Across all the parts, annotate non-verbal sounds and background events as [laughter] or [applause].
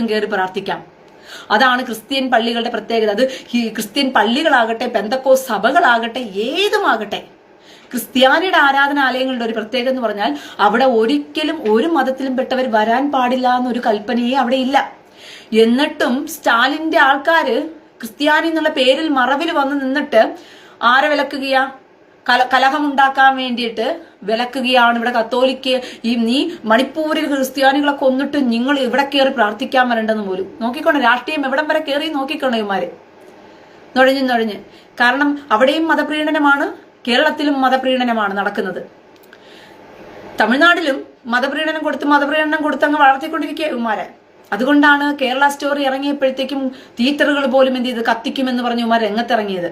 കയറി പ്രാർത്ഥിക്കാം. അതാണ് ക്രിസ്ത്യൻ പള്ളികളുടെ പ്രത്യേകത. അത് ക്രിസ്ത്യൻ പള്ളികളാകട്ടെ പെന്തക്കോ സഭകളാകട്ടെ ഏതുമാകട്ടെ. ക്രിസ്ത്യാനിയുടെ ആരാധനാലയങ്ങളുടെ ഒരു പ്രത്യേകത എന്ന് പറഞ്ഞാൽ അവിടെ ഒരിക്കലും ഒരു മതത്തിലും പെട്ടവർ വരാൻ പാടില്ല എന്നൊരു കൽപ്പനയെ അവിടെ ഇല്ല. എന്നിട്ടും സ്റ്റാലിന്റെ ആൾക്കാര് ക്രിസ്ത്യാനി എന്നുള്ള പേരിൽ മറവിൽ വന്ന് നിന്നിട്ട് ആരെ വിലക്കുകയാ? കല കലഹമുണ്ടാക്കാൻ വേണ്ടിയിട്ട് വിലക്കുകയാണ് ഇവിടെ കത്തോലിക്ക്. ഈ നീ മണിപ്പൂരിൽ ക്രിസ്ത്യാനികളെ കൊന്നിട്ട് നിങ്ങൾ ഇവിടെ കയറി പ്രാർത്ഥിക്കാൻ വരണ്ടെന്ന് പോലും. നോക്കിക്കോണം രാഷ്ട്രീയം എവിടം വരെ കയറി നോക്കിക്കോണം ഇമാര് നുഴഞ്ഞു നുഴഞ്ഞ്. കാരണം അവിടെയും മതപ്രീണനമാണ് കേരളത്തിലും മതപ്രീണനമാണ് നടക്കുന്നത്. തമിഴ്നാട്ടിലും മതപ്രീണനം കൊടുത്ത് മതപ്രീണനം കൊടുത്ത് അങ്ങ് വളർത്തിക്കൊണ്ടിരിക്കുക ഇവന്മാരെ. അതുകൊണ്ടാണ് കേരള സ്റ്റോറി ഇറങ്ങിയപ്പോഴത്തേക്കും തീറ്ററുകൾ പോലും എന്ത് ചെയ്ത് കത്തിക്കുമെന്ന് പറഞ്ഞ് ഇവന്മാർ രംഗത്തിറങ്ങിയത്.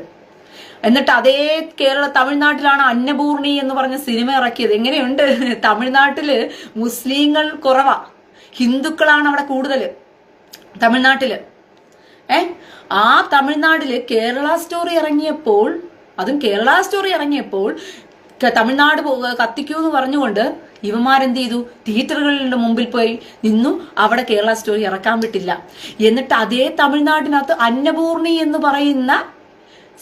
എന്നിട്ട് അതേ കേരള തമിഴ്നാട്ടിലാണ് അന്നപൂർണി എന്ന് പറഞ്ഞ സിനിമ ഇറക്കിയത്. എങ്ങനെയുണ്ട്? തമിഴ്നാട്ടിൽ മുസ്ലിങ്ങൾ കുറവാ. ഹിന്ദുക്കളാണ് അവിടെ കൂടുതൽ തമിഴ്നാട്ടിൽ. ഏ? ആ തമിഴ്നാട്ടിൽ കേരള സ്റ്റോറി ഇറങ്ങിയപ്പോൾ അതും കേരള സ്റ്റോറി ഇറങ്ങിയപ്പോൾ തമിഴ്നാട് കത്തിക്കൂ എന്ന് പറഞ്ഞുകൊണ്ട് ഇവന്മാരെന്ത് ചെയ്തു തിയേറ്ററുകളുടെ മുമ്പിൽ പോയി നിന്നു. അവിടെ കേരള സ്റ്റോറി ഇറക്കാൻ വിട്ടില്ല. എന്നിട്ട് അതേ തമിഴ്നാട്ടിനകത്ത് അന്നപൂർണി എന്ന് പറയുന്ന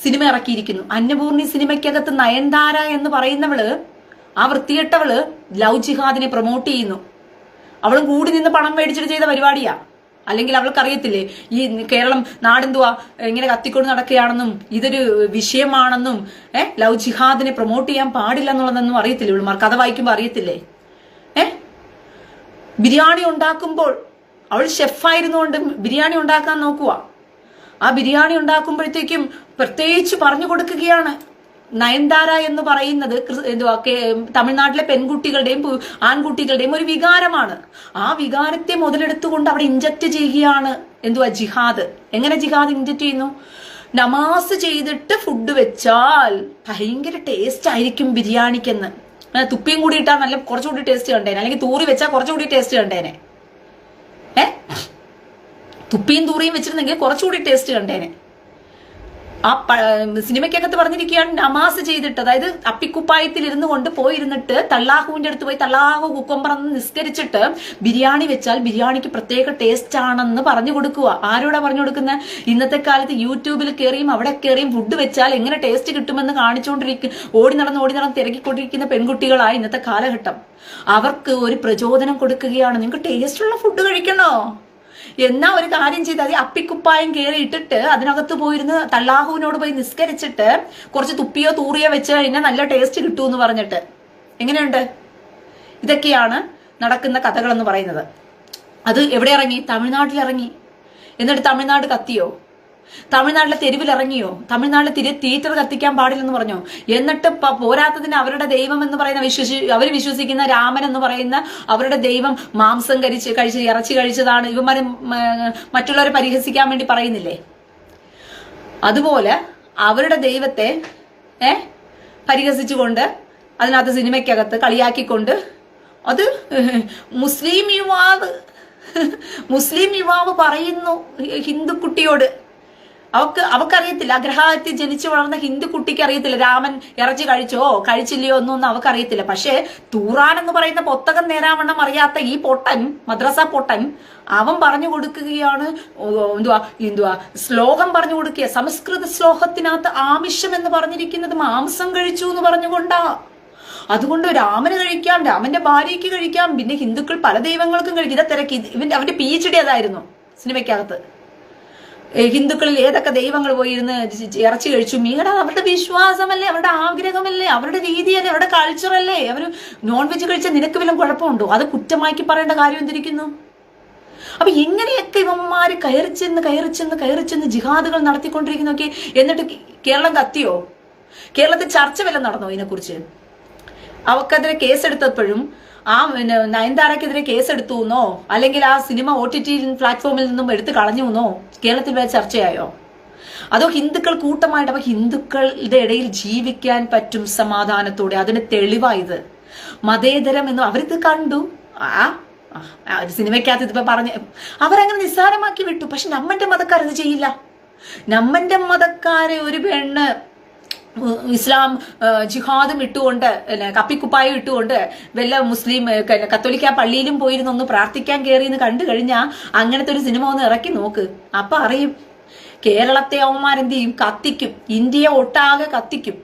സിനിമ ഇറക്കിയിരിക്കുന്നു. അന്നപൂർണി സിനിമയ്ക്കകത്ത് നയൻതാര എന്ന് പറയുന്നവൾ ആ വൃത്തികെട്ടവൾ ലവ് ജിഹാദിനെ പ്രൊമോട്ട് ചെയ്യുന്നു. അവളും കൂടി നിന്ന് പണം മേടിച്ചിട്ട് ചെയ്ത പരിപാടിയാ. അല്ലെങ്കിൽ അവൾക്ക് അറിയത്തില്ലേ ഈ കേരളം നാടെന്തുവാ ഇങ്ങനെ കത്തിക്കൊണ്ട് നടക്കുകയാണെന്നും ഇതൊരു വിഷയമാണെന്നും ഏ ലവ് ജിഹാദിനെ പ്രൊമോട്ട് ചെയ്യാൻ പാടില്ല എന്നുള്ളതൊന്നും അറിയത്തില്ലേ? ഇവളുമാർ കഥ വായിക്കുമ്പോൾ അറിയത്തില്ലേ? ഏ? ബിരിയാണി ഉണ്ടാക്കുമ്പോൾ അവൾ ഷെഫായിരുന്നുകൊണ്ട് ബിരിയാണി ഉണ്ടാക്കാൻ നോക്കുക ആ ബിരിയാണി ഉണ്ടാക്കുമ്പോഴത്തേക്കും പ്രത്യേകിച്ച് പറഞ്ഞു കൊടുക്കുകയാണ്. നയൻതാര എന്ന് പറയുന്നത് എന്തുവാ തമിഴ്നാട്ടിലെ പെൺകുട്ടികളുടെയും ആൺകുട്ടികളുടെയും ഒരു വികാരമാണ്. ആ വികാരത്തെ മുതലെടുത്തുകൊണ്ട് അവിടെ ഇഞ്ചക്ട് ചെയ്യുകയാണ് എന്തുവാ ജിഹാദ്. എങ്ങനെ ജിഹാദ് ഇഞ്ചക്ട് ചെയ്യുന്നു? നമാസ് ചെയ്തിട്ട് ഫുഡ് വെച്ചാൽ ഭയങ്കര ടേസ്റ്റ് ആയിരിക്കും ബിരിയാണിക്കെന്ന്. തുപ്പിയും കൂടി ഇട്ടാൽ നല്ല കുറച്ചുകൂടി ടേസ്റ്റ് കണ്ടേനെ. അല്ലെങ്കിൽ തൂറി വെച്ചാൽ കുറച്ചുകൂടി ടേസ്റ്റ് കണ്ടേനെ. ഏ? തുപ്പിയും തൂറിയും വെച്ചിരുന്നെങ്കിൽ കുറച്ചുകൂടി ടേസ്റ്റ് കണ്ടേനെ. ആ സിനിമയ്ക്കകത്ത് പറഞ്ഞിരിക്കുകയാണ് നമാസ് ചെയ്തിട്ട്. അതായത് അപ്പിക്കുപ്പായത്തിൽ ഇരുന്ന് കൊണ്ട് പോയിരുന്നിട്ട് തള്ളാഹുവിന്റെ അടുത്ത് പോയി തള്ളാഹു കുക്കൊമ്പറന്ന് നിസ്കരിച്ചിട്ട് ബിരിയാണി വെച്ചാൽ ബിരിയാണിക്ക് പ്രത്യേക ടേസ്റ്റ് ആണെന്ന് പറഞ്ഞു കൊടുക്കുക. ആരോടാ പറഞ്ഞു കൊടുക്കുന്നത് ഇന്നത്തെ കാലത്ത് യൂട്യൂബിൽ കയറിയും അവിടെ കയറിയും ഫുഡ് വെച്ചാൽ എങ്ങനെ ടേസ്റ്റ് കിട്ടുമെന്ന് കാണിച്ചുകൊണ്ടിരിക്കും ഓടി നടന്ന് ഓടി നടന്ന് തിരക്കിക്കൊണ്ടിരിക്കുന്ന പെൺകുട്ടികളായി ഇന്നത്തെ കാലഘട്ടം. അവർക്ക് ഒരു പ്രചോദനം കൊടുക്കുകയാണ്. നിങ്ങൾക്ക് ടേസ്റ്റുള്ള ഫുഡ് കഴിക്കണോ? എന്നാ ഒരു കാര്യം ചെയ്താൽ മതി അപ്പിക്കുപ്പായം കയറി ഇട്ടിട്ട് അതിനകത്ത് പോയിരുന്ന് തള്ളാഹുവിനോട് പോയി നിസ്കരിച്ചിട്ട് കുറച്ച് തുപ്പിയോ തൂറിയോ വെച്ച് കഴിഞ്ഞാൽ നല്ല ടേസ്റ്റ് കിട്ടുമെന്ന് പറഞ്ഞിട്ട്. എങ്ങനെയുണ്ട്? ഇതൊക്കെയാണ് നടക്കുന്ന കഥകളെന്ന് എന്ന് പറയുന്നത്. അത് എവിടെ ഇറങ്ങി? തമിഴ്നാട്ടിൽ ഇറങ്ങി. എന്നിട്ട് തമിഴ്നാട് കത്തിയോ? തമിഴ്നാട്ടിലെ തെരുവിലിറങ്ങിയോ? തമിഴ്നാട്ടിലെ തിരി തിയേറ്റർ കത്തിക്കാൻ പാടില്ലെന്ന് പറഞ്ഞോ? എന്നിട്ട് പോരാത്തതിന് അവരുടെ ദൈവം എന്ന് പറയുന്ന വിശ്വസി അവർ വിശ്വസിക്കുന്ന രാമൻ എന്ന് പറയുന്ന അവരുടെ ദൈവം മാംസം കഴിച്ച് കഴിച്ച് ഇറച്ചി കഴിച്ചതാണ്. ഇവന്മാരെ മറ്റുള്ളവരെ പരിഹസിക്കാൻ വേണ്ടി പറയുന്നില്ലേ? അതുപോലെ അവരുടെ ദൈവത്തെ ഏ പരിഹസിച്ചുകൊണ്ട് അതിനകത്ത് സിനിമയ്ക്കകത്ത് കളിയാക്കിക്കൊണ്ട് അത് മുസ്ലിം യുവാവ് മുസ്ലിം യുവാവ് പറയുന്നു ഹിന്ദു കുട്ടിയോട് അവക്ക് അവക്കറിയത്തില്ല. അഗ്രഹാരത്തിൽ ജനിച്ചു വളർന്ന ഹിന്ദു കുട്ടിക്ക് അറിയത്തില്ല. രാമൻ ഇറച്ചി കഴിച്ചോ കഴിച്ചില്ലയോ ഒന്നും അവക്കറിയത്തില്ല. പക്ഷേ തൂറാൻ എന്ന് പറയുന്ന പൊത്തകം നേരാവണ്ണം അറിയാത്ത ഈ പൊട്ടൻ മദ്രസ പൊട്ടൻ അവൻ പറഞ്ഞു കൊടുക്കുകയാണ് എന്തുവാ എന്തുവാ ശ്ലോകം പറഞ്ഞു കൊടുക്കുക. സംസ്കൃത ശ്ലോകത്തിനകത്ത് ആമിഷം എന്ന് പറഞ്ഞിരിക്കുന്നത് മാംസം കഴിച്ചു എന്ന് പറഞ്ഞുകൊണ്ടാ. അതുകൊണ്ട് രാമന് കഴിക്കാം രാമന്റെ ഭാര്യയ്ക്ക് കഴിക്കാം പിന്നെ ഹിന്ദുക്കൾ പല ദൈവങ്ങൾക്കും കഴിക്കും. ഇതാ തിരക്കി. ഇവന്റെ അവന്റെ പി എച്ച് ഡി അതായിരുന്നു സിനിമയ്ക്കകത്ത്. ഹിന്ദുക്കളിൽ ഏതൊക്കെ ദൈവങ്ങൾ പോയി ഇരുന്ന് ജ- ഇറച്ചി കഴിച്ചു? മീടാ അവരുടെ വിശ്വാസമല്ലേ? അവരുടെ ആഗ്രഹമല്ലേ? അവരുടെ രീതിയല്ലേ? അവരുടെ കൾച്ചറല്ലേ അവർ നോൺ വെജ് കഴിച്ചാൽ നിനക്ക് വല്ലതും കുഴപ്പമുണ്ടോ? അത് കുറ്റമാക്കി പറയേണ്ട കാര്യം എന്തിരിക്കുന്നു? അപ്പൊ ഇങ്ങനെയൊക്കെ ഇവന്മാര് കയറി ചെന്ന് കയറി ചെന്ന് കയറി ചെന്ന് ജിഹാദുകൾ നടത്തിക്കൊണ്ടിരിക്കുന്നൊക്കെ എന്നിട്ട് കേരളം കത്തിയോ? കേരളത്തിൽ ചർച്ച വല്ലതും നടന്നോ ഇതിനെക്കുറിച്ച്? അവക്കെതിരെ കേസെടുത്തപ്പോഴും ആ പിന്നെ നയൻതാരക്കെതിരെ കേസെടുത്തു എന്നോ അല്ലെങ്കിൽ ആ സിനിമ ഒ ടി ടി പ്ലാറ്റ്ഫോമിൽ നിന്നും എടുത്തു കളഞ്ഞു എന്നോ കേരളത്തിൽ വരെ ചർച്ചയായോ? അതോ ഹിന്ദുക്കൾ കൂട്ടമായിട്ട് അപ്പൊ ഹിന്ദുക്കളുടെ ഇടയിൽ ജീവിക്കാൻ പറ്റും സമാധാനത്തോടെ? അതിന് തെളിവായത് മതേതരം എന്ന് അവരിത് കണ്ടു. ആ ഒരു സിനിമയ്ക്കകത്ത് ഇതിപ്പോ പറഞ്ഞ് അവരങ്ങനെ നിസ്സാരമാക്കി വിട്ടു. പക്ഷെ നമ്മന്റെ മതക്കാർ ഇത് ചെയ്യില്ല. നമ്മന്റെ മതക്കാരെ ഒരു പെണ്ണ് ഇസ്ലാം ജിഹാദും ഇട്ടുകൊണ്ട് കപ്പിക്കുപ്പായും ഇട്ടുകൊണ്ട് വല്ല മുസ്ലിം കത്തോലിക്ക പള്ളിയിലും പോയിരുന്ന് ഒന്ന് പ്രാർത്ഥിക്കാൻ കയറി എന്ന് കണ്ടു കഴിഞ്ഞാൽ അങ്ങനത്തെ ഒരു സിനിമ ഒന്ന് ഇറക്കി നോക്ക്. അപ്പൊ അറിയും. കേരളത്തെ അവന്മാരെന്ത് ചെയ്യും? കത്തിക്കും. ഇന്ത്യയെ ഒട്ടാകെ കത്തിക്കും.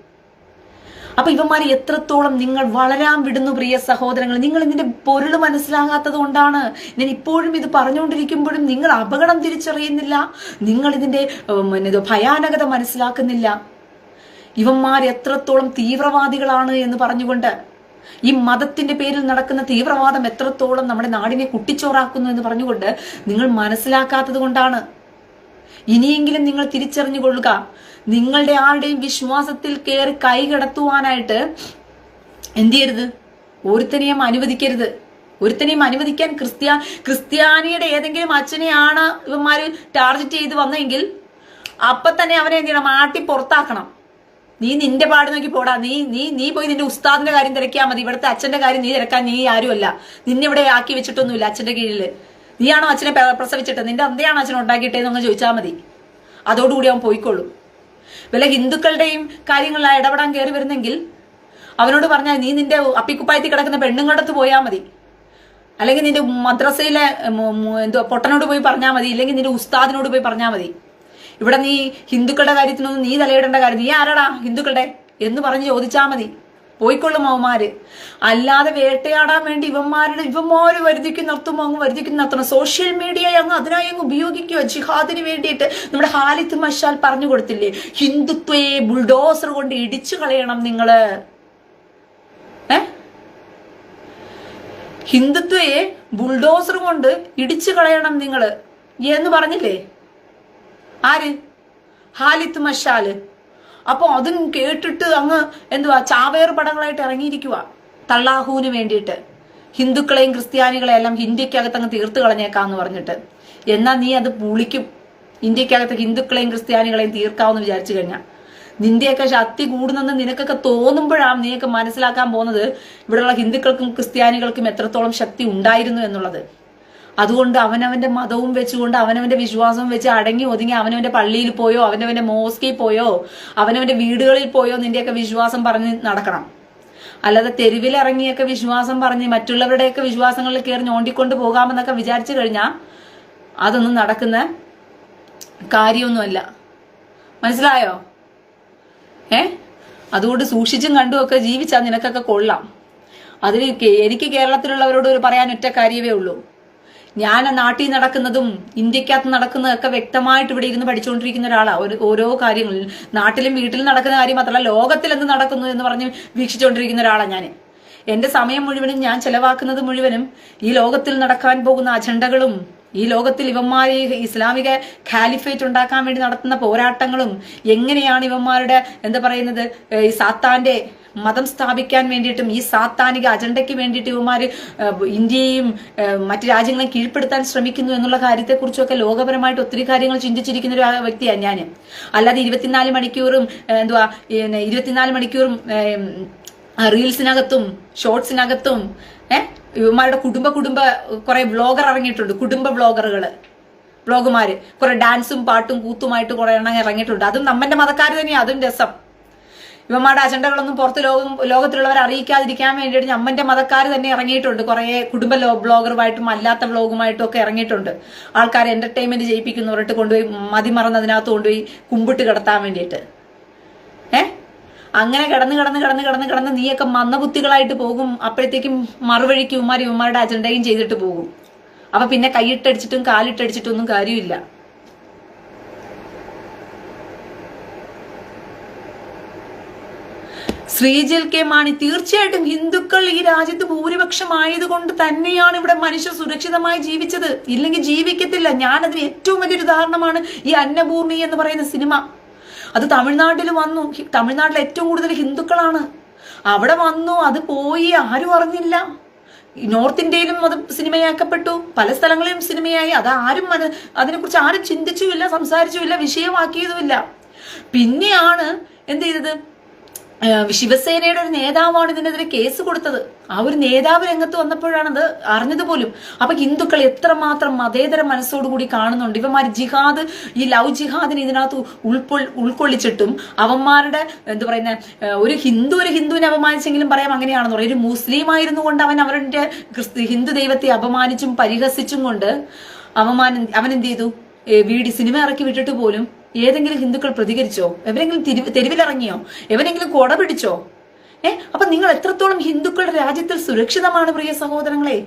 അപ്പൊ ഇവന്മാർ എത്രത്തോളം നിങ്ങൾ വളരാൻ വിടുന്നു പ്രിയ സഹോദരങ്ങൾ നിങ്ങൾ ഇതിന്റെ പൊരുൾ മനസ്സിലാകാത്തത് കൊണ്ടാണ്. ഞാൻ ഇപ്പോഴും ഇത് പറഞ്ഞുകൊണ്ടിരിക്കുമ്പോഴും നിങ്ങൾ അപകടം തിരിച്ചറിയുന്നില്ല. നിങ്ങൾ ഇതിന്റെ ഭയാനകത മനസ്സിലാക്കുന്നില്ല. ഇവന്മാർ എത്രത്തോളം തീവ്രവാദികളാണ് എന്ന് പറഞ്ഞുകൊണ്ട് ഈ മതത്തിന്റെ പേരിൽ നടക്കുന്ന തീവ്രവാദം എത്രത്തോളം നമ്മുടെ നാടിനെ കുട്ടിച്ചോറാക്കുന്നു എന്ന് പറഞ്ഞുകൊണ്ട് നിങ്ങൾ മനസ്സിലാക്കാത്തത് കൊണ്ടാണ്. ഇനിയെങ്കിലും നിങ്ങൾ തിരിച്ചറിഞ്ഞുകൊള്ളുക. നിങ്ങളുടെ ആരുടെയും വിശ്വാസത്തിൽ കയറി കൈ കടത്തുവാനായിട്ട് എന്ത് ചെയ്യരുത്? ഒരുത്തനെയും അനുവദിക്കരുത്. ഒരുത്തനെയും അനുവദിക്കാൻ ക്രിസ്ത്യ ക്രിസ്ത്യാനിയുടെ ഏതെങ്കിലും അച്ഛനെയാണ് ഇവന്മാര് ടാർഗറ്റ് ചെയ്ത് വന്നെങ്കിൽ അപ്പൊ തന്നെ അവനെ എന്ത് ചെയ്യണം? ആട്ടി പുറത്താക്കണം. നീ നിന്റെ പാട് നോക്കി പോടാ. നീ നീ നീ പോയി നിന്റെ ഉസ്താദിന്റെ കാര്യം തിരക്കിയാൽ മതി. ഇവിടുത്തെ അച്ഛന്റെ കാര്യം നീ തിരക്കാൻ നീ ആരുമല്ല. നിന്നെ ഇവിടെ ആക്കി വെച്ചിട്ടൊന്നുമില്ല അച്ഛന്റെ കീഴിൽ നീയാണോ അച്ഛനെ പ്ര- പ്രസവിച്ചിട്ട്? നിന്റെ അന്തയാണോ അച്ഛൻ ഉണ്ടാക്കിയിട്ടേന്ന് ചോദിച്ചാൽ മതി. അതോടുകൂടി അവൻ പോയിക്കൊള്ളും വല്ല ഹിന്ദുക്കളുടെയും കാര്യങ്ങളിൽ ഇടപെടാൻ കയറി വരുന്നെങ്കിൽ അവനോട് പറഞ്ഞാൽ നീ നിന്റെ അപ്പിക്കുപ്പായത്തിൽ കിടക്കുന്ന പെണ്ണുങ്ങളുടെ അടുത്ത് പോയാൽ മതി. അല്ലെങ്കിൽ നിന്റെ മദ്രസയിലെ എന്തോ പൊട്ടനോട് പോയി പറഞ്ഞാൽ മതി. ഇല്ലെങ്കിൽ നിന്റെ ഉസ്താദിനോട് പോയി പറഞ്ഞാൽ മതി. ഇവിടെ നീ ഹിന്ദുക്കളുടെ കാര്യത്തിനൊന്നും നീ തലയിടേണ്ട കാര്യം നീ ആരാടാ ഹിന്ദുക്കളുടെ? എന്ന് പറഞ്ഞ് ചോദിച്ചാൽ മതി. പോയിക്കൊള്ളും അവന്മാര് അല്ലാതെ വേട്ടയാടാൻ വേണ്ടി ഇവന്മാരുടെ ഇവന്മാര് വരുതിക്ക് നിർത്തുമ്പോ അങ്ങ് വരുതിക്ക് നിർത്തണം. സോഷ്യൽ മീഡിയ അങ്ങ് അതിനായി അങ്ങ് ഉപയോഗിക്കുക. ജിഹാദിന് വേണ്ടിയിട്ട് നമ്മുടെ ഹാലിത്ത് മഷാൽ പറഞ്ഞു കൊടുത്തില്ലേ? ഹിന്ദുത്വയെ ബുൾഡോസർ കൊണ്ട് ഇടിച്ചു കളയണം നിങ്ങൾ. ഹിന്ദുത്വയെ ബുൾഡോസർ കൊണ്ട് ഇടിച്ചു കളയണം നിങ്ങൾ. എന്ന് പറഞ്ഞില്ലേ? ആര്? ഹാലിത്ത് മഷാൽ. അപ്പൊ അതും കേട്ടിട്ട് അങ്ങ് എന്തുവാ ചാവേർ പടങ്ങളായിട്ട് ഇറങ്ങിയിരിക്കുക തള്ളാഹുവിന് വേണ്ടിയിട്ട്. ഹിന്ദുക്കളെയും ക്രിസ്ത്യാനികളെയും എല്ലാം ഇന്ത്യക്കകത്ത് അങ്ങ് തീർത്ത് കളഞ്ഞേക്കാന്ന് പറഞ്ഞിട്ട്. എന്നാ നീ അത് പുളിക്കും. ഇന്ത്യക്കകത്ത് ഹിന്ദുക്കളെയും ക്രിസ്ത്യാനികളെയും തീർക്കാവെന്ന് വിചാരിച്ചു കഴിഞ്ഞാൽ നിന്റെയൊക്കെ ശക്തി കൂടുന്നെന്ന് നിനക്കൊക്കെ തോന്നുമ്പോഴാണ് നീയൊക്കെ മനസ്സിലാക്കാൻ പോകുന്നത് ഇവിടെയുള്ള ഹിന്ദുക്കൾക്കും ക്രിസ്ത്യാനികൾക്കും എത്രത്തോളം ശക്തി ഉണ്ടായിരുന്നു എന്നുള്ളത്. അതുകൊണ്ട് അവനവന്റെ മതവും വെച്ചുകൊണ്ട് അവനവന്റെ വിശ്വാസവും വെച്ച് അടങ്ങി ഒതുങ്ങി അവനവന്റെ പള്ളിയിൽ പോയോ അവനവന്റെ മോസ്കിൽ പോയോ അവനവന്റെ വീടുകളിൽ പോയോ നിന്റെയൊക്കെ വിശ്വാസം പറഞ്ഞ് നടക്കണം. അല്ലാതെ തെരുവിലിറങ്ങിയൊക്കെ വിശ്വാസം പറഞ്ഞ് മറ്റുള്ളവരുടെയൊക്കെ വിശ്വാസങ്ങളിൽ കയറി ഞോണ്ടിക്കൊണ്ട് പോകാമെന്നൊക്കെ വിചാരിച്ചു കഴിഞ്ഞാൽ അതൊന്നും നടക്കുന്ന കാര്യമൊന്നുമല്ല. മനസ്സിലായോ? ഏ? അതുകൊണ്ട് സൂക്ഷിച്ചും കണ്ടുമൊക്കെ ജീവിച്ചാൽ നിനക്കൊക്കെ കൊള്ളാം. അതിന് എനിക്ക് കേരളത്തിലുള്ളവരോട് ഒരു പറയാൻ ഒറ്റ കാര്യമേ ഉള്ളൂ. ഞാൻ നാട്ടിൽ നടക്കുന്നതും ഇന്ത്യക്കകത്ത് നടക്കുന്നതൊക്കെ വ്യക്തമായിട്ട് ഇവിടെ ഇരുന്ന് പഠിച്ചുകൊണ്ടിരിക്കുന്ന ഒരാളാണ് ഒരു ഓരോ കാര്യങ്ങളിൽ നാട്ടിലും വീട്ടിലും നടക്കുന്ന കാര്യം മാത്രമല്ല ലോകത്തിൽ എന്ത് നടക്കുന്നു എന്ന് പറഞ്ഞ് വീക്ഷിച്ചുകൊണ്ടിരിക്കുന്ന ഒരാളാണ് ഞാൻ എന്റെ സമയം മുഴുവനും ഞാൻ ചെലവാക്കുന്നത് മുഴുവനും ഈ ലോകത്തിൽ നടക്കാൻ പോകുന്ന അജണ്ടകളും ഈ ലോകത്തിൽ ഇവന്മാർ ഇസ്ലാമിക കാലിഫേറ്റ് ഉണ്ടാക്കാൻ വേണ്ടി നടത്തുന്ന പോരാട്ടങ്ങളും എങ്ങനെയാണ് ഇവന്മാരുടെ എന്താ പറയുന്നത് ഈ സാത്താന്റെ മതം സ്ഥാപിക്കാൻ വേണ്ടിയിട്ടും ഈ സാത്താനിക അജണ്ടയ്ക്ക് വേണ്ടിയിട്ട് ഇവന്മാർ ഇന്ത്യയും മറ്റു രാജ്യങ്ങളെയും കീഴ്പ്പെടുത്താൻ ശ്രമിക്കുന്നു എന്നുള്ള കാര്യത്തെക്കുറിച്ചൊക്കെ ലോകപരമായിട്ട് ഒത്തിരി കാര്യങ്ങൾ ചിന്തിച്ചിരിക്കുന്ന ഒരു വ്യക്തിയാണ് ഞാൻ അല്ലാതെ ഇരുപത്തിനാല് മണിക്കൂറും എന്തുവാ ഇരുപത്തിനാല് മണിക്കൂറും റീൽസിനകത്തും ഷോർട്സിനകത്തും ഏഹ് ഇവന്മാരുടെ കുടുംബ കുടുംബ കുറെ ബ്ലോഗർ ഇറങ്ങിയിട്ടുണ്ട് കുടുംബ വ്ളോഗറുകൾ വ്ളോഗുമാര്. കുറെ ഡാൻസും പാട്ടും കൂത്തുമായിട്ട് കുറെ എണ്ണം ഇറങ്ങിയിട്ടുണ്ട്. അതും നമ്മന്റെ മതക്കാർ തന്നെയാണ് അതും രസം. ഇവന്മാരുടെ അജണ്ടകളൊന്നും പുറത്ത് ലോകം ലോകത്തിലുള്ളവർ അറിയിക്കാതിരിക്കാൻ വേണ്ടിയിട്ട് അമ്മന്റെ മതക്കാർ തന്നെ ഇറങ്ങിയിട്ടുണ്ട്. കുറെ കുടുംബ ബ്ലോഗറുമായിട്ടും അല്ലാത്ത ബ്ലോഗുമായിട്ടും ഒക്കെ ഇറങ്ങിയിട്ടുണ്ട്. ആൾക്കാരെ എന്റർടൈൻമെന്റ് ചെയ്യിപ്പിക്കുന്നവരിട്ട് കൊണ്ടുപോയി മതിമറന്ന് അതിനകത്ത് കൊണ്ടുപോയി കുമ്പിട്ട് കിടത്താൻ വേണ്ടിയിട്ട്. ഏ? അങ്ങനെ കിടന്ന് കിടന്ന് കിടന്ന് കിടന്ന് കിടന്ന് നീയൊക്കെ മന്ദബുദ്ധികളായിട്ട് പോകും. അപ്പോഴത്തേക്കും മറുവഴിക്ക് ഇവന്മാർ ഇവന്മാരുടെ അജണ്ടയും ചെയ്തിട്ട് പോകും. അപ്പൊ പിന്നെ കൈയിട്ടടിച്ചിട്ടും കാലിട്ടടിച്ചിട്ടും ഒന്നും കാര്യമില്ല. ശ്രീജിൽ കെ മാണി തീർച്ചയായിട്ടും ഹിന്ദുക്കൾ ഈ രാജ്യത്ത് ഭൂരിപക്ഷമായതുകൊണ്ട് തന്നെയാണ് ഇവിടെ മനുഷ്യർ സുരക്ഷിതമായി ജീവിച്ചത്. ഇല്ലെങ്കിൽ ജീവിക്കത്തില്ല. ഞാനതിന് ഏറ്റവും വലിയൊരു ഉദാഹരണമാണ് ഈ അന്നപൂർണി എന്ന് പറയുന്ന സിനിമ. അത് തമിഴ്നാട്ടിൽ വന്നു. തമിഴ്നാട്ടിൽ ഏറ്റവും കൂടുതൽ ഹിന്ദുക്കളാണ്. അവിടെ വന്നു. അത് പോയി. ആരും അറിഞ്ഞില്ല. നോർത്ത് ഇന്ത്യയിലും അത് സിനിമയാക്കപ്പെട്ടു. പല സ്ഥലങ്ങളിലും സിനിമയായി. അത് ആരും അത് അതിനെക്കുറിച്ച് ആരും ചിന്തിച്ചുമില്ല സംസാരിച്ചുമില്ല വിഷയമാക്കിയതുമില്ല. പിന്നെയാണ് എന്ത് ചെയ്തത്? ശിവസേനയുടെ ഒരു നേതാവാണ് ഇതിനെതിരെ കേസ് കൊടുത്തത്. ആ ഒരു നേതാവ് രംഗത്ത് വന്നപ്പോഴാണത് അറിഞ്ഞത് പോലും അപ്പൊ ഹിന്ദുക്കൾ എത്രമാത്രം മതേതര മനസ്സോടുകൂടി കാണുന്നുണ്ട്. ഇവന്മാർ ജിഹാദ് ഈ ലവ് ജിഹാദിനെ ഇതിനകത്ത് ഉൾക്കൊൾ ഉൾക്കൊള്ളിച്ചിട്ടും അവന്മാരുടെ എന്താ പറയുന്ന ഒരു ഹിന്ദു ഒരു ഹിന്ദുവിനെ അപമാനിച്ചെങ്കിലും പറയാം അങ്ങനെയാണെന്ന് പറയും. ഒരു മുസ്ലിം ആയിരുന്നു കൊണ്ട് അവൻ അവരുടെ ഹിന്ദു ദൈവത്തെ അപമാനിച്ചും പരിഹസിച്ചും കൊണ്ട് അവമാനം അവൻ എന്ത് ചെയ്തു വീട് സിനിമ ഇറക്കി വിട്ടിട്ട് പോലും ഏതെങ്കിലും ഹിന്ദുക്കൾ പ്രതികരിച്ചോ? എവരെങ്കിലും തിരു- തെരുവിലിറങ്ങിയോ? എവരെങ്കിലും കൊട പിടിച്ചോ? ഏ? അപ്പൊ നിങ്ങൾ എത്രത്തോളം ഹിന്ദുക്കളുടെ രാജ്യത്തിൽ സുരക്ഷിതമാണ് പ്രിയ സഹോദരങ്ങളെ?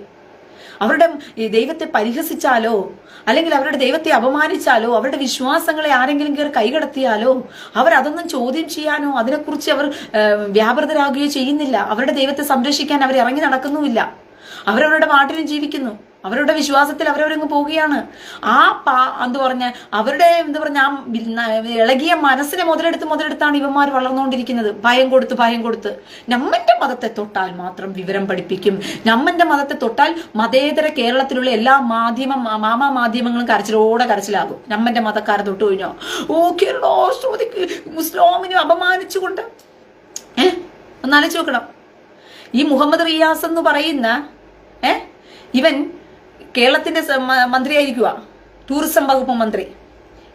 അവരുടെ ദൈവത്തെ പരിഹസിച്ചാലോ? അല്ലെങ്കിൽ അവരുടെ ദൈവത്തെ അപമാനിച്ചാലോ? അവരുടെ വിശ്വാസങ്ങളെ ആരെങ്കിലും കയറി കൈകടത്തിയാലോ? അവർ അതൊന്നും ചോദ്യം ചെയ്യാനോ അതിനെക്കുറിച്ച് അവർ വ്യാപൃതരാകുകയോ ചെയ്യുന്നില്ല. അവരുടെ ദൈവത്തെ സംരക്ഷിക്കാൻ അവർ ഇറങ്ങി നടക്കുന്നുമില്ല. അവരവരുടെ നാട്ടിലും ജീവിക്കുന്നു. അവരുടെ വിശ്വാസത്തിൽ അവരവരങ്ങ് പോവുകയാണ്. ആ പാ എന്ത് പറഞ്ഞ അവരുടെ എന്താ പറഞ്ഞ ആ ഇളകിയ മനസ്സിനെ മുതലെടുത്ത് മുതലെടുത്താണ് ഇവന്മാർ വളർന്നുകൊണ്ടിരിക്കുന്നത്. ഭയം കൊടുത്ത് ഭയം കൊടുത്ത്. നമ്മന്റെ മതത്തെ തൊട്ടാൽ മാത്രം വിവരം പഠിപ്പിക്കും. നമ്മന്റെ മതത്തെ തൊട്ടാൽ മതേതര കേരളത്തിലുള്ള എല്ലാ മാധ്യമ മാമാ മാധ്യമങ്ങളും കരച്ചിലോടെ കരച്ചിലാകും. നമ്മന്റെ മതക്കാരെ തൊട്ട് കഴിഞ്ഞോ? ഓ കേരളോ മുസ്ലോമിനെ അപമാനിച്ചുകൊണ്ട്. ഏ? ഒന്നാലോചിച്ച് നോക്കണം. ഈ മുഹമ്മദ് റിയാസ് എന്ന് പറയുന്ന ഏ? ഇവൻ കേരളത്തിന്റെ മന്ത്രിയായിരിക്കുക ടൂറിസം വകുപ്പ് മന്ത്രി.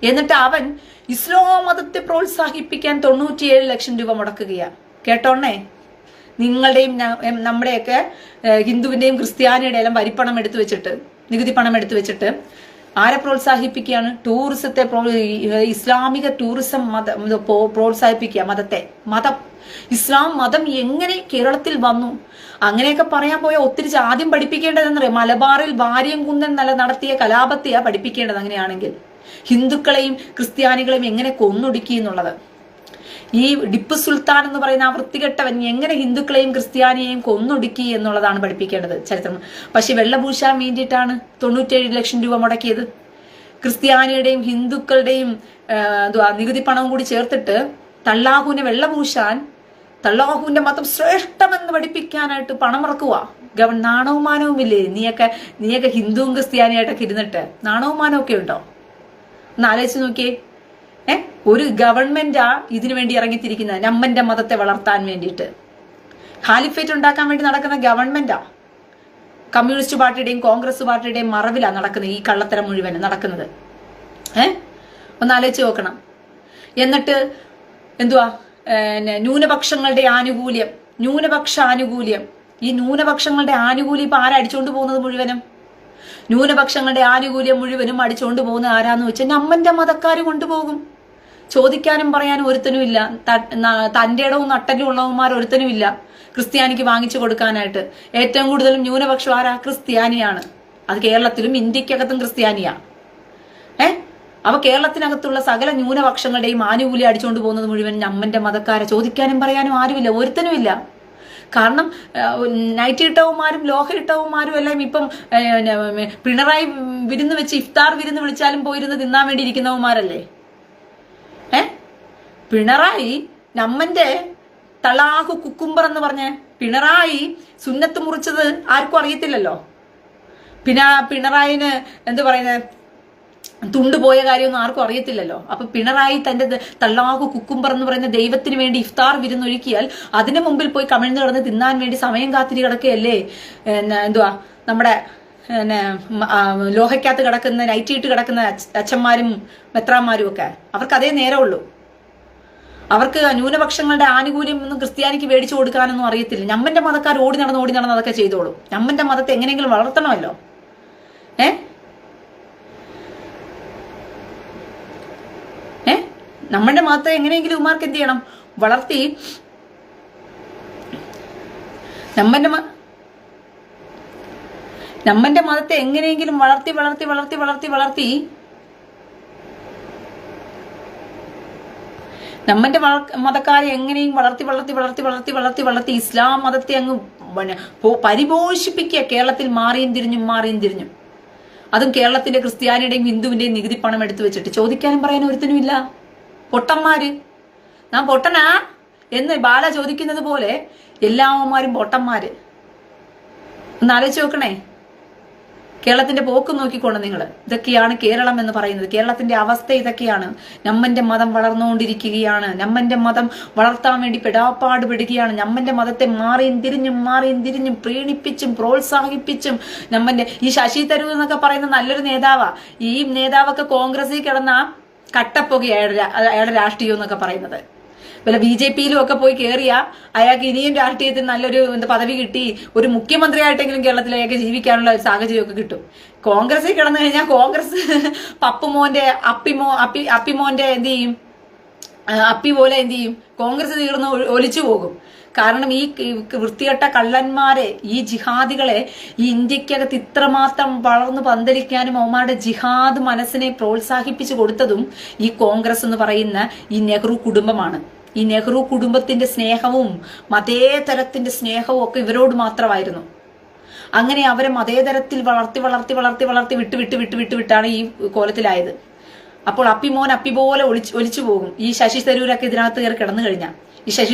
എന്നിട്ട് അവൻ ഇസ്ലാം മതത്തെ പ്രോത്സാഹിപ്പിക്കാൻ തൊണ്ണൂറ്റിയേഴ് ലക്ഷം രൂപ മുടക്കുകയാണ് കേട്ടോണേ? നിങ്ങളുടെയും നമ്മുടെയൊക്കെ ഹിന്ദുവിന്റെയും ക്രിസ്ത്യാനിയുടെ എല്ലാം വരിപ്പണം എടുത്തു വെച്ചിട്ട് നികുതി പണം എടുത്തു വെച്ചിട്ട് ആരെ പ്രോത്സാഹിപ്പിക്കുകയാണ്? ടൂറിസത്തെ ഇസ്ലാമിക ടൂറിസം മത പ്രോത്സാഹിപ്പിക്കുക മതത്തെ. മതം. ഇസ്ലാം മതം എങ്ങനെ കേരളത്തിൽ വന്നു? അങ്ങനെയൊക്കെ പറയാൻ പോയ ഒത്തിരി ആദ്യം പഠിപ്പിക്കേണ്ടതെന്നറിയാം മലബാറിൽ ഭാര്യം കുന്നൻ നല്ല നടത്തിയ കലാപത്തെയാ പഠിപ്പിക്കേണ്ടത് അങ്ങനെയാണെങ്കിൽ. ഹിന്ദുക്കളെയും ക്രിസ്ത്യാനികളെയും എങ്ങനെ കൊന്നൊടുക്കി എന്നുള്ളത്? ഈ ടിപ്പു സുൽത്താൻ എന്ന് പറയുന്ന ആ വൃത്തികെട്ടവൻ എങ്ങനെ ഹിന്ദുക്കളെയും ക്രിസ്ത്യാനിയെയും കൊന്നൊടുക്കി എന്നുള്ളതാണ് പഠിപ്പിക്കേണ്ടത് ചരിത്രം. പക്ഷെ വെള്ളപൂശാൻ വേണ്ടിയിട്ടാണ് തൊണ്ണൂറ്റേഴ് ലക്ഷം രൂപ മുടക്കിയത്. ക്രിസ്ത്യാനിയുടെയും ഹിന്ദുക്കളുടെയും എന്തുവാ നികുതി പണവും കൂടി ചേർത്തിട്ട് തള്ളാഹുവിനെ വെള്ളപൂശാൻ തള്ളാഹുവിന്റെ മതം ശ്രേഷ്ഠമെന്ന് പഠിപ്പിക്കാനായിട്ട് പണം ഇറക്കുക ഗവൺ നാണവും മാനവും ഇല്ലേ? നീയൊക്കെ നീയൊക്കെ ഹിന്ദുവും ക്രിസ്ത്യാനിയായിട്ടൊക്കെ ഇരുന്നിട്ട് നാണവും ഒക്കെ ഉണ്ടോ? ഒന്ന് ആലോചിച്ച് നോക്കിയേ. ഏ? ഒരു ഗവൺമെന്റാ ഇതിനു വേണ്ടി ഇറങ്ങിത്തിരിക്കുന്നത് നമ്മന്റെ മതത്തെ വളർത്താൻ വേണ്ടിയിട്ട്. ഹാലിഫേറ്റ് ഉണ്ടാക്കാൻ വേണ്ടി നടക്കുന്ന ഗവൺമെന്റാ? കമ്മ്യൂണിസ്റ്റ് പാർട്ടിയുടെയും കോൺഗ്രസ് പാർട്ടിയുടെയും മറവിലാണ് നടക്കുന്നത് ഈ കള്ളത്തരം മുഴുവൻ നടക്കുന്നത്. ഏ? ഒന്ന് ആലോചിച്ച് നോക്കണം. എന്നിട്ട് എന്തുവാ? ന്യൂനപക്ഷങ്ങളുടെ ആനുകൂല്യം. ന്യൂനപക്ഷ ആനുകൂല്യം ഈ ന്യൂനപക്ഷങ്ങളുടെ ആനുകൂല്യം ഇപ്പൊ ആരാ അടിച്ചോണ്ട് പോകുന്നത് മുഴുവനും? ന്യൂനപക്ഷങ്ങളുടെ ആനുകൂല്യം മുഴുവനും അടിച്ചുകൊണ്ട് പോകുന്ന ആരാന്ന് വെച്ചാൽ നമ്മന്റെ മതക്കാർ കൊണ്ടുപോകും. ചോദിക്കാനും പറയാനും ഒരുത്തനും ഇല്ല. തന്റെ ഇടവും നട്ടലും ഉള്ളവന്മാർ ഒരുത്തനും ഇല്ല. ക്രിസ്ത്യാനിക്ക് വാങ്ങിച്ചു കൊടുക്കാനായിട്ട്. ഏറ്റവും കൂടുതലും ന്യൂനപക്ഷം ആരാ? ക്രിസ്ത്യാനിയാണ്. അത് കേരളത്തിലും ഇന്ത്യക്കകത്തും ക്രിസ്ത്യാനിയാ. ഏ? അപ്പൊ കേരളത്തിനകത്തുള്ള സകല ന്യൂനപക്ഷങ്ങളുടെയും ആനുകൂല്യം അടിച്ചുകൊണ്ട് പോകുന്നത് മുഴുവൻ അമ്മന്റെ മതക്കാരെ. ചോദിക്കാനും പറയാനും ആരുമില്ല. ഒരുത്തനും ഇല്ല. കാരണം നൈറ്റിട്ടവന്മാരും നൈറ്റ് ഇട്ടവന്മാരും ലോഹ ഇട്ടവന്മാരും എല്ലാം ഇപ്പം പിണറായി വിരുന്ന് വെച്ച് ഇഫ്താർ വിരുന്ന് വിളിച്ചാലും പോയിരുന്ന് തിന്നാൻ വേണ്ടി ഇരിക്കുന്നവന്മാരല്ലേ? പിണറായി നമ്മന്റെ തളാഹു കുക്കുംബർ എന്ന് പറഞ്ഞ പിണറായി സുന്നത്ത് മുറിച്ചത് ആർക്കും അറിയത്തില്ലല്ലോ. പിന്നെ പിണറായിന് എന്ത് പറയുന്നത് തുണ്ടുപോയ കാര്യമൊന്നും ആർക്കും അറിയത്തില്ലല്ലോ. അപ്പൊ പിണറായി തന്റെ തള്ളാഹു കുക്കുംബർ എന്ന് പറയുന്ന ദൈവത്തിന് വേണ്ടി ഇഫ്താർ വിരുന്നൊരുക്കിയാൽ അതിനു മുമ്പിൽ പോയി കമിഴ്ന്നു കിടന്ന് തിന്നാൻ വേണ്ടി സമയം കാത്തിരി കിടക്കുകയല്ലേ? എന്തുവാ? നമ്മുടെ പിന്നെ ലോഹയ്ക്കകത്ത് കിടക്കുന്ന നൈറ്റിയിട്ട് കിടക്കുന്ന അച്ഛന്മാരും മെത്രാന്മാരും ഒക്കെ. അവർക്ക് അതേ നേരമുള്ളൂ. അവർക്ക് ന്യൂനപക്ഷങ്ങളുടെ ആനുകൂല്യം ഒന്നും ക്രിസ്ത്യാനിക്ക് മേടിച്ചു കൊടുക്കാനൊന്നും അറിയത്തില്ല. ഞമ്മന്റെ മതക്കാർ ഓടി നടന്ന് ഓടി നടന്ന് അതൊക്കെ ചെയ്തോളും. ഞമ്മന്റെ മതത്തെ എങ്ങനെയെങ്കിലും വളർത്തണമല്ലോ. ഏ? ഏ? നമ്മളുടെ മതത്തെ എങ്ങനെയെങ്കിലും ഉമാർക്ക് എന്ത് ചെയ്യണം? വളർത്തി നമ്മന്റെ നമ്മന്റെ മതത്തെ എങ്ങനെയെങ്കിലും വളർത്തി വളർത്തി വളർത്തി വളർത്തി വളർത്തി വള- മതക്കാരെ എങ്ങനെയും വളർത്തി വളർത്തി വളർത്തി വളർത്തി വളർത്തി വളർത്തി ഇസ്ലാം മതത്തെ അങ്ങ് പരിപോഷിപ്പിക്കുക. കേരളത്തിൽ മാറിയും തിരിഞ്ഞും മാറിയും തിരിഞ്ഞും. അതും കേരളത്തിന്റെ ക്രിസ്ത്യാനിയുടെയും ഹിന്ദുവിന്റെയും നികുതി പണം എടുത്തു വെച്ചിട്ട്. ചോദിക്കാനും പറയാനും ഒരുത്തനും ഇല്ല. പൊട്ടന്മാര്. ഞാൻ പൊട്ടനാ എന്ന് ബാല ചോദിക്കുന്നത് പോലെ എല്ലാവന്മാരും പൊട്ടന്മാര്. ഒന്ന് ആലോചിച്ച് നോക്കണേ. കേരളത്തിന്റെ പോക്ക് നോക്കിക്കോണം നിങ്ങൾ ഇതൊക്കെയാണ് കേരളം എന്ന് പറയുന്നത്. കേരളത്തിന്റെ അവസ്ഥ ഇതൊക്കെയാണ്. നമ്മന്റെ മതം വളർന്നുകൊണ്ടിരിക്കുകയാണ്. നമ്മന്റെ മതം വളർത്താൻ വേണ്ടി പെടാപ്പാട് പെടുകയാണ് നമ്മന്റെ മതത്തെ മാറിയും തിരിഞ്ഞും മാറിയും തിരിഞ്ഞും പ്രീണിപ്പിച്ചും പ്രോത്സാഹിപ്പിച്ചും നമ്മന്റെ ഈ ശശി തരൂർ എന്നൊക്കെ പറയുന്ന നല്ലൊരു നേതാവാ. ഈ നേതാവൊക്കെ കോൺഗ്രസിൽ കിടന്ന കട്ടപ്പൊക്കെ അയാളുടെ അയാളുടെ രാഷ്ട്രീയം എന്നൊക്കെ പറയുന്നത്. വല്ല ബി ജെ പിയിലും ഒക്കെ പോയി കയറിയ അയാൾക്ക് ഇനിയും രാഷ്ട്രീയത്തിൽ നല്ലൊരു എന്താ പദവി കിട്ടി ഒരു മുഖ്യമന്ത്രിയായിട്ടെങ്കിലും കേരളത്തിൽ അയാൾക്ക് ജീവിക്കാനുള്ള ഒരു സാഹചര്യമൊക്കെ കിട്ടും. കോൺഗ്രസിൽ കിടന്നു കഴിഞ്ഞാൽ കോൺഗ്രസ് [laughs] പപ്പുമോന്റെ അപ്പിമോ അപ്പി അപ്പിമോന്റെ എന്ത് ചെയ്യും? അപ്പി പോലെ എന്ത് ചെയ്യും? കോൺഗ്രസ് തീർന്ന് ഒലിച്ചു പോകും. കാരണം ഈ വൃത്തികെട്ട കള്ളന്മാരെ ഈ ജിഹാദികളെ ഈ ഇന്ത്യക്കകത്ത് ഇത്രമാത്രം വളർന്നു പന്തലിക്കാനും അവന്മാരുടെ ജിഹാദ് മനസ്സിനെ പ്രോത്സാഹിപ്പിച്ചു കൊടുത്തതും ഈ കോൺഗ്രസ് എന്ന് പറയുന്ന ഈ നെഹ്റു കുടുംബമാണ്. ഈ നെഹ്റു കുടുംബത്തിന്റെ സ്നേഹവും മതേതരത്തിന്റെ സ്നേഹവും ഒക്കെ ഇവരോട് മാത്രമായിരുന്നു. അങ്ങനെ അവരെ മതേതരത്തിൽ വളർത്തി വളർത്തി വളർത്തി വളർത്തി വിട്ട് വിട്ട് വിട്ട് വിട്ട് വിട്ടാണ് ഈ കോലത്തിലായത്. അപ്പോൾ അപ്പിമോൻ അപ്പി പോലെ ഒളിച്ചു ഒലിച്ചു പോകും. ഈ ശശി തരൂരൊക്കെ ഇതിനകത്ത് കയറി കിടന്നു കഴിഞ്ഞാൽ ഈ ശശി